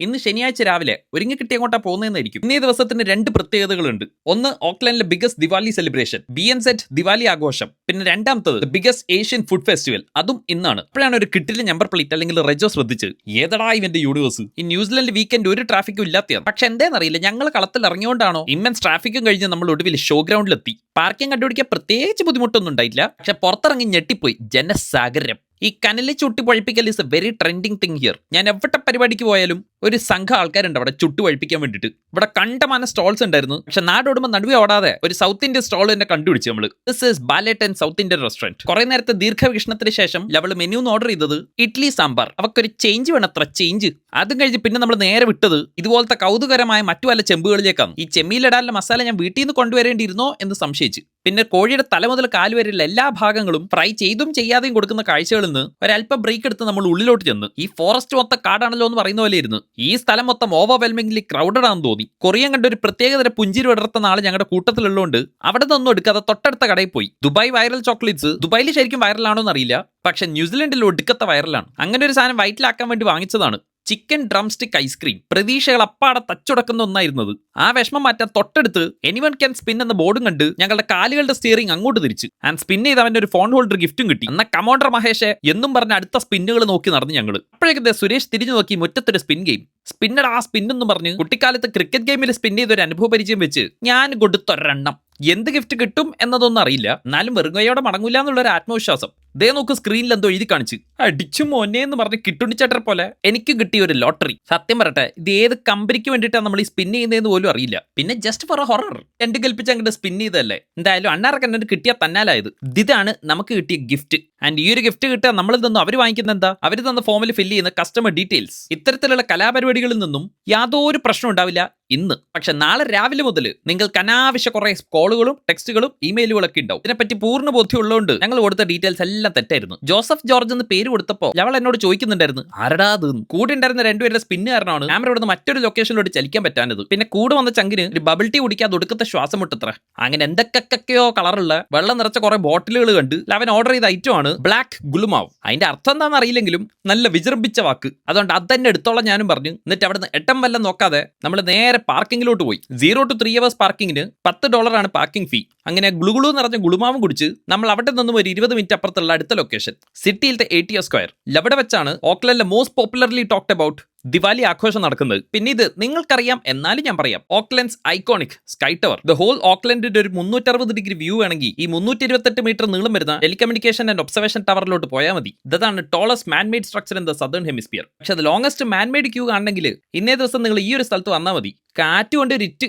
ഇന്ന് ശനിയാഴ്ച രാവിലെ ഒരുങ്ങി കിട്ടി അങ്ങോട്ടാ പോകുന്നതെന്നായിരിക്കും. ഇന്നേ ദിവസത്തിന് രണ്ട് പ്രത്യേകതകളുണ്ട്. ഒന്ന് ഓക്ലൻഡിലെ biggest Diwali celebration B N Z Diwali ആഘോഷം. പിന്നെ രണ്ടാമത്തത് ബിഗസ്റ്റ് ഏഷ്യൻ ഫുഡ് ഫെസ്റ്റിവൽ അതും ഇന്നാണ്. അപ്പോഴാണ് ഒരു കിട്ടിലെ നമ്പർ പ്ലേറ്റ് അല്ലെങ്കിൽ റെജോ ശ്രദ്ധിച്ചത് ഏതടാ ഇവന്റെ യൂണിവേഴ്സ് ഈ ന്യൂസിലൻഡ് വീക്കെൻഡ് ഒരു ട്രാഫിക്കും ഇല്ലാത്തതാണ് പക്ഷെ എന്തേന്നറിയില്ല ഞങ്ങൾ കളത്തിൽ ഇറങ്ങിയോണ്ടാണോ ഇമ്മൻസ് ട്രാഫിക്കും കഴിഞ്ഞ് നമ്മൾ ഒടുവിൽ ഷോ ഗ്രൗണ്ടിലെത്തി പാർക്കിംഗ് കണ്ടുപിടിക്കാൻ പ്രത്യേകിച്ച് ബുദ്ധിമുട്ടൊന്നും ഉണ്ടായില്ല പക്ഷെ പുറത്തിറങ്ങി ഞെട്ടിപ്പോയി ജനസാഗരം. ഈ കനലിൽ ചുട്ടി പഴിപ്പിക്കൽ is a very trending thing here ഞാൻ എവിടെ പരിപാടിക്ക് പോയാലും ഒരു സംഘം ആൾക്കാരുണ്ട് അവിടെ ചുട്ടു പഴിപ്പിക്കാൻ വേണ്ടിയിട്ട്. ഇവിടെ കണ്ടമാന സ്റ്റോൾസ് ഉണ്ടായിരുന്നു. പക്ഷെ നാടോടുമ്പോൾ നടുവേ ഓടാതെ ഒരു സൗത്ത് ഇന്ത്യൻ സ്റ്റോൾ തന്നെ കണ്ടുപിടിച്ചു നമ്മൾ this is ballot and south Indian restaurant കുറെ നേരത്തെ ദീർഘവീക്ഷണത്തിന് ശേഷം ലവൾ മെനു ഓർഡർ ചെയ്തത് ഇഡ്ലി സാമ്പാർ. അവക്കൊരു ചേഞ്ച് വേണം അത്ര ചേഞ്ച് അതും കഴിഞ്ഞ് പിന്നെ നമ്മൾ നേരെ വിട്ടത് ഇതുപോലത്തെ കൗതുകരമായ മറ്റു പല ചെമ്പുകളിലേക്കാണ്. ഈ ചെമ്മീലിടാനുള്ള മസാല ഞാൻ വീട്ടിൽ നിന്ന് കൊണ്ടുവരേണ്ടിയിരുന്നോ എന്ന് സംശയിച്ച്. പിന്നെ കോഴിയുടെ തല മുതൽ കാൽ വരെയുള്ള എല്ലാ ഭാഗങ്ങളും ഫ്രൈ ചെയ്തും ചെയ്യാതെയും കൊടുക്കുന്ന കാഴ്ചകളിൽ നിന്ന് ഒരല്പം ബ്രേക്ക് എടുത്ത് നമ്മൾ ഉള്ളിലോട്ട് ചെന്ന്. ഈ ഫോറസ്റ്റ് മൊത്തം കാടാണല്ലോ എന്ന് പറയുന്ന പോലെ ഇരുന്ന് ഈ സ്ഥലം മൊത്തം ഓവർവെൽമിംഗ്ലി ക്രൗഡഡ് ആണെന്ന് തോന്നി. കൊറിയൻ കണ്ട ഒരു പ്രത്യേകതര പുഞ്ചിരി വിടർത്തുന്ന ആൾ ഞങ്ങളുടെ കൂട്ടത്തിലുള്ളതുകൊണ്ട് അവിടെ നിന്നൊന്നും എടുക്കാതെ തൊട്ടടുത്ത കടയിൽ പോയി. ദുബായ് വൈറൽ ചോക്ലേറ്റ്സ് ദുബായിൽ ശരിക്കും വൈറലാണോ എന്നറിയില്ല പക്ഷെ ന്യൂസിലൻഡിൽ ഒടുക്കത്തെ വൈറലാണ് അങ്ങനെ ഒരു സാധനം വയറ്റിലാക്കാൻ വേണ്ടി വാങ്ങിച്ചതാണ്. ചിക്കൻ ഡ്രംസ്റ്റിക് ഐസ്ക്രീം പ്രതീക്ഷകൾ അപ്പാടെ തച്ചുടക്കുന്ന ഒന്നായിരുന്നത്. ആ വിഷമം മാറ്റാൻ തൊട്ടടുത്ത് എനിവൺ ക്യാൻ സ്പിൻ എന്ന ബോർഡും കണ്ട് ഞങ്ങളുടെ കാലുകളുടെ സ്റ്റിയറിംഗ് അങ്ങോട്ട് തിരിച്ചു. ആൻഡ് സ്പിൻ ചെയ്ത് അവന്റെ ഒരു ഫോൺ ഹോൾഡർ ഗിഫ്റ്റും കിട്ടി. എന്നാൽ കമോണ്ടർ മഹേഷ് എന്നും പറഞ്ഞ അടുത്ത സ്പിന്നുകൾ നോക്കി നടന്നു ഞങ്ങൾ അപ്പോഴേക്കും സുരേഷ് തിരിഞ്ഞു നോക്കി മുറ്റത്തൊരു സ്പിൻ ഗെയിം സ്പിന്നർ ആ സ്പിൻ എന്ന് പറഞ്ഞ് കുട്ടിക്കാലത്ത് ക്രിക്കറ്റ് ഗെയിമിൽ സ്പിൻ ചെയ്ത ഒരു അനുഭവ പരിചയം വെച്ച് ഞാൻ കൊടുത്തൊരെണ്ണം. എന്ത് ഗിഫ്റ്റ് കിട്ടും എന്നതൊന്നും അറിയില്ല. എന്നാലും വെറുങ്ങയോടെ മടങ്ങൂല എന്നുള്ള ഒരു ആത്മവിശ്വാസം. ദേ നോക്ക് സ്ക്രീനിൽ എന്തോ എഴുതി കാണിച്ച്. അടിച്ചു മോനെ എന്ന് പറഞ്ഞ് കിട്ടുണിച്ചേട്ടർ പോലെ എനിക്ക് കിട്ടിയ ഒരു ലോട്ടറി. സത്യം പറയട്ടെ ഇത് ഏത് കമ്പനിക്ക് വേണ്ടിയിട്ടാണ് നമ്മൾ ഈ സ്പിൻ ചെയ്യുന്നതെന്ന് പോലും അറിയില്ല. പിന്നെ ജസ്റ്റ് ഫോർ എ ഹൊറർ എന്റെ കൽപ്പിച്ച് അങ്ങോട്ട് സ്പിൻ ചെയ്തതല്ലേ? എന്തായാലും അണ്ണാറൊക്കെ എന്നിട്ട് കിട്ടിയ തന്നാലായത്. ഇതാണ് നമുക്ക് കിട്ടിയ ഗിഫ്റ്റ് ആൻഡ് ഈ ഒരു ഗിഫ്റ്റ് കിട്ടാൻ നമ്മളിൽ നിന്നും അവർ വാങ്ങിക്കുന്ന എന്താ? അവർ തന്ന ഫോമിൽ ഫില്ല് ചെയ്യുന്ന കസ്റ്റമർ ഡീറ്റെയിൽസ് ഇത്തരത്തിലുള്ള കലാപരിപാടികളിൽ നിന്നും യാതൊരു പ്രശ്നം ഉണ്ടാവില്ല ഇന്ന്. പക്ഷെ നാളെ രാവിലെ മുതൽ നിങ്ങൾക്ക് അനാവശ്യ കുറെ കോളുകളും ടെക്സ്റ്റുകളും ഇമെയിലുകളൊക്കെ ഉണ്ടാവും. ഇതിനെപ്പറ്റി പൂർണ ബോധ്യം ബോധ്യമുള്ളതുകൊണ്ട് ഞങ്ങൾ കൊടുത്ത ഡീറ്റെയിൽസ് എല്ലാം തെറ്റായിരുന്നു. ജോസഫ് ജോർജ് എന്ന് പേര് കൊടുത്തപ്പോൾ അവൾ എന്നോട് ചോദിക്കുന്നുണ്ടായിരുന്നു ആരടാ അത്? എന്ന്. കൂടെ ഉണ്ടായിരുന്ന രണ്ടുപേരുടെ സ്പിന്ന് കാരണമാണ് ക്യാമറ ഇവിടുന്ന് മറ്റൊരു ലൊക്കേഷനിലോട്ട് ചലിക്കാൻ പറ്റാനത് പിന്നെ കൂടെ വന്ന ചങ്കിന് ഒരു ബബിൾ ടീ കുടിക്കാതെ ഒടുക്കത്തെ ശ്വാസം മുട്ടത്ര. അങ്ങനെ എന്തൊക്കെയൊക്കെയോ കളറുള്ള വെള്ളം നിറച്ച കുറെ ബോട്ടിലുകൾ കണ്ട് അവൻ ഓർഡർ ചെയ്ത ഐറ്റം ആണ് ബ്ലാക്ക് ഗുലുമാവ് അതിന്റെ അർത്ഥം എന്താണെന്ന് അറിയില്ലെങ്കിലും നല്ല വിജൃംഭിച്ച വാക്ക്. അതുകൊണ്ട് അത് തന്നെ എടുത്തോളം ഞാനും പറഞ്ഞു. എന്നിട്ട് അവിടുന്ന് എട്ടം വല്ലം നോക്കാതെ നമ്മൾ നേരെ പാർക്കിങ്ങിലോട്ട് പോയി. സീറോ ടു ത്രീ അവേഴ്സ് പാർക്കിങ്ങിന് പത്ത് ആണ് പാർക്കിംഗ് ഫീ അങ്ങനെ ഗുളുഗുളു പറഞ്ഞ ഗുളുമാവും കുടിച്ച് നമ്മൾ അവിടെ നിന്നും ഒരു ഇരുപത് മിനിറ്റ് അപ്പുറത്തുള്ള അടുത്ത ലൊക്കേഷൻ സിറ്റിയിലത്തെ എ ടി സ്ക്വയർ അവിടെ വെച്ചാണ് ഓക്ലൻഡിലെ most popularly talked about Diwali ആഘോഷം നടക്കുന്നത്. പിന്നെ ഇത് നിങ്ങൾക്കറിയാം എന്നാലും ഞാൻ പറയാം. Auckland's iconic Sky Tower. The whole ഓക്ലൻഡിന്റെ ഒരു മുന്നൂറ്ററുപത് ഡിഗ്രി വ്യൂ ആണെങ്കിൽ ഈ മുന്നൂറ്റി ഇരുപത്തെട്ട് മീറ്റർ നീളം വരുന്ന ടെലികമ്മ്യൂണിക്കേഷൻ ആൻഡ് ഒബ്സർവേഷൻ ടവറിലോട്ട് പോയാൽ മതി. ഇതാണ് tallest manmade structure in the southern hemisphere പക്ഷെ അത് ലോങ്സ്റ്റ് മാൻമേഡ് ക്യൂ ആണെങ്കിൽ ഇന്നേ ദിവസം നിങ്ങൾ ഈ ഒരു സ്ഥലത്ത് വന്നാൽ മതി. കാറ്റ് കൊണ്ട് ഒരു ഇറ്റ്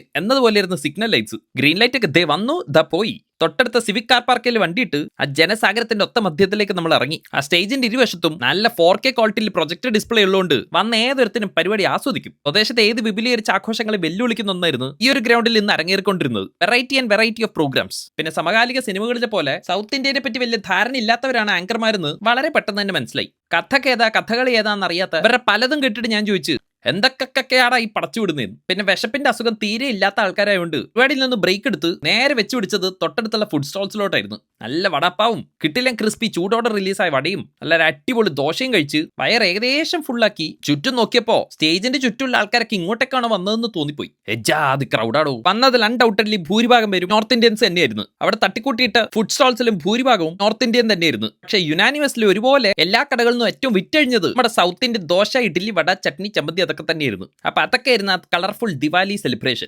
ഇരുന്ന സിഗ്നൽ ലൈറ്റ്സ്. ഗ്രീൻ ലൈറ്റ് ഒക്കെ ദേ വന്നു ദ പോയി. തൊട്ടടുത്ത സിവിക് കാർ പാർക്കിൽ വണ്ടിയിട്ട് ആ ജനസാഗരത്തിന്റെ ഒത്ത മധ്യത്തിലേക്ക് നമ്മൾ ഇറങ്ങി. ആ സ്റ്റേജിന്റെ ഇരുവശത്തും നല്ല ഫോർ കെ ക്വാളിറ്റിയിൽ പ്രൊജക്ട് ഡിസ്പ്ലേ ഉള്ളതുകൊണ്ട് വന്ന ഏതൊരുത്തിനും പരിപാടി ആസ്വദിക്കും. പ്രദേശത്തെ ഏത് വിപുലീകരിച്ച ആഘോഷങ്ങളെ വെല്ലുവിളിക്കുന്ന ഒന്നായിരുന്നു ഈ ഒരു ഗ്രൗണ്ടിൽ നിന്ന് അരങ്ങേറിക്കൊണ്ടിരുന്നത്. Variety and variety of programs പിന്നെ സമകാലിക സിനിമകളിലെ പോലെ സൗത്ത് ഇന്ത്യനെ പറ്റി വലിയ ധാരണ ഇല്ലാത്തവരാണ് ആങ്കർമാരെന്ന് വളരെ പെട്ടെന്ന് തന്നെ മനസ്സിലായി. കഥക്ക് ഏതാ കഥകളി ഏതാന്ന് അറിയാത്ത ഇവരുടെ പലതും കേട്ടിട്ട് ഞാൻ ചോദിച്ചു എന്തൊക്കെയൊക്കെയാടാ ഈ പടച്ചു വിടുന്നേ? പിന്നെ വിശപ്പിന്റെ അസുഖം തീരെ ഇല്ലാത്ത ആൾക്കാരായതുകൊണ്ട് വീടിൽ നിന്ന് ബ്രേക്ക് എടുത്ത് നേരെ വെച്ച് പിടിച്ചത് തൊട്ടടുത്തുള്ള ഫുഡ് സ്റ്റോൾസിലോട്ടായിരുന്നു നല്ല വടപ്പാവും കിട്ടില്ല ക്രിസ്പി ചൂടോടെ റിലീസായ വടയും നല്ല അടിപൊളി ദോശയും കഴിച്ച് വയർ ഏകദേശം ഫുള്ളാക്കി ചുറ്റും നോക്കിയപ്പോ സ്റ്റേജിന്റെ ചുറ്റുമുള്ള ആൾക്കാരൊക്കെ ഇങ്ങോട്ടേക്കാണ് വന്നതെന്ന് തോന്നിപ്പോയി. എജാ അത് ക്രൗഡാടോ വന്നതിൽ അൺഡൗട്ടഡ്ലി ഭൂരിഭാഗം പേരും നോർത്ത് ഇന്ത്യൻസ് തന്നെയായിരുന്നു. അവിടെ തട്ടിക്കൂട്ടിയിട്ട് ഫുഡ് സ്റ്റോൾസിലും ഭൂരിഭാഗവും നോർത്ത് ഇന്ത്യൻ തന്നെയായിരുന്നു. പക്ഷേ യുനാനിമസിൽ ഒരുപോലെ എല്ലാ കടകളിൽ നിന്നും ഏറ്റവും വിറ്റഴിഞ്ഞത് നമ്മുടെ south Indian dosa idli vada chutney ചമ്മന്തി അതൊക്കെ തന്നെയായിരുന്നു. അപ്പൊ അതൊക്കെ ആയിരുന്നു ആ കളർഫുൾ ദിവാലി സെലിബ്രേഷൻ